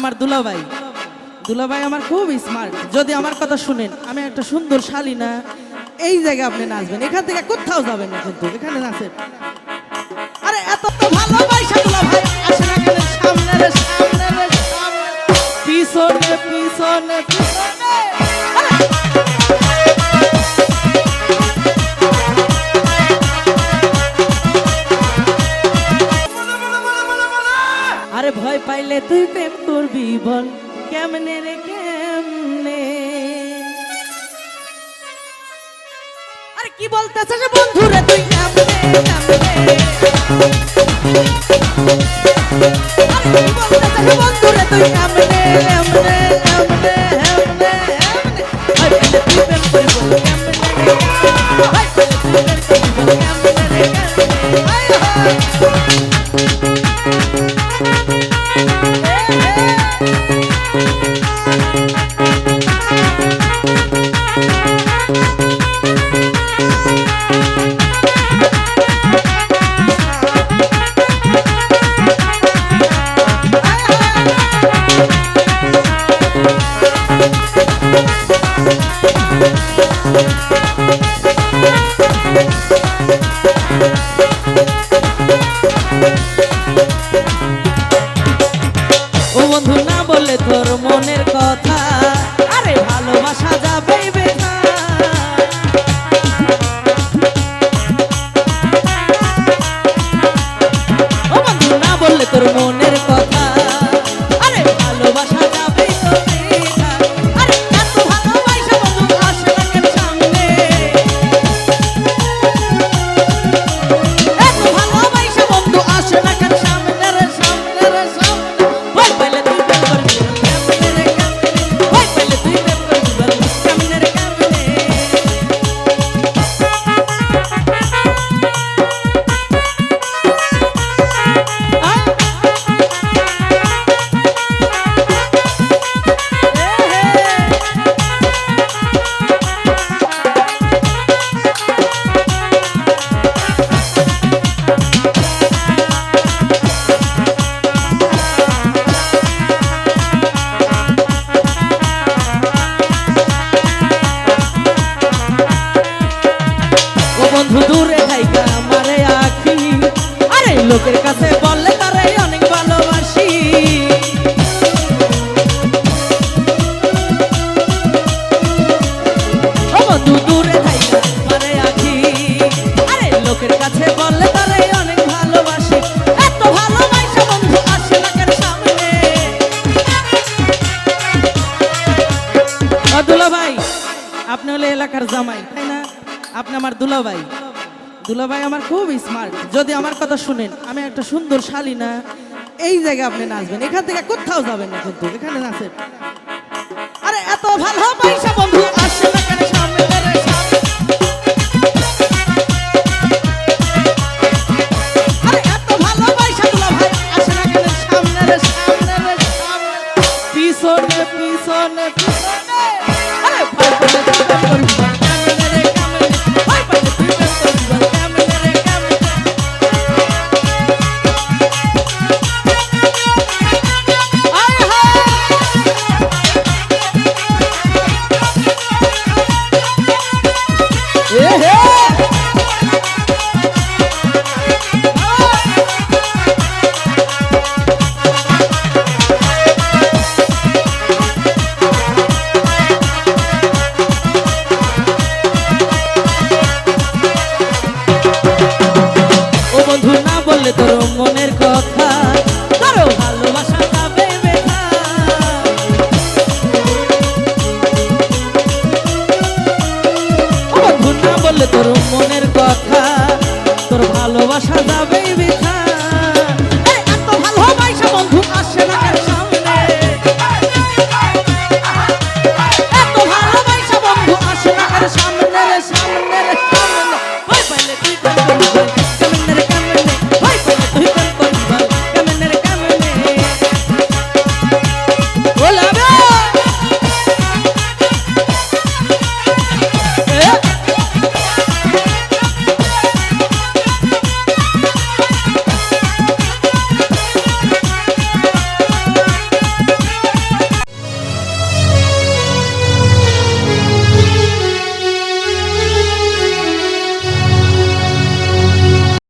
আমার দুলাভাই। দুলাভাই আমার খুব স্মার্ট যদি আমার কথা শুনেন, আমি একটা সুন্দর শালীনা এই জায়গায় আপনি নাচবেন। এখান থেকে কোথাও যাবেন না কিন্তু, এখানে নাচেন। আরে এত তো ভালোবাসা দুলাভাই, আসে না আরে ভয় পাইলে তুই কেমনে রে কেমনে? আরে কি বলতেছে যে বন্ধু রে তুই? কেমনে কেমনে? আরে কি বলতেছে যে বন্ধু রে তুই? কেমনে কেমনে কেমনে কেমনে? কেমনে কেমনে লোকের কাছে বললে তারে অনেক ভালোবাসি। লোকের কাছে বললে তারে অনেক ভালোবাসি। আপনি হলে এলাকার জামাই, তাই না? আপনি আমার দুলা ভাই দুলা ভাই আমার খুব স্মার্ট যদি আমার কথা শুনেন, আমি একটা সুন্দর শালীনা, এই জায়গায় আপনি নাচবেন। এখান থেকে কোথাও যাবেন না কিন্তু, এখানে নাচেন। আরে, এত ভালোবাসা বন্ধু আসে না কেন সামনে রে, সামনে? আরে তোর বললে তোর মনের কথা তোর ভালোবাসা যাবে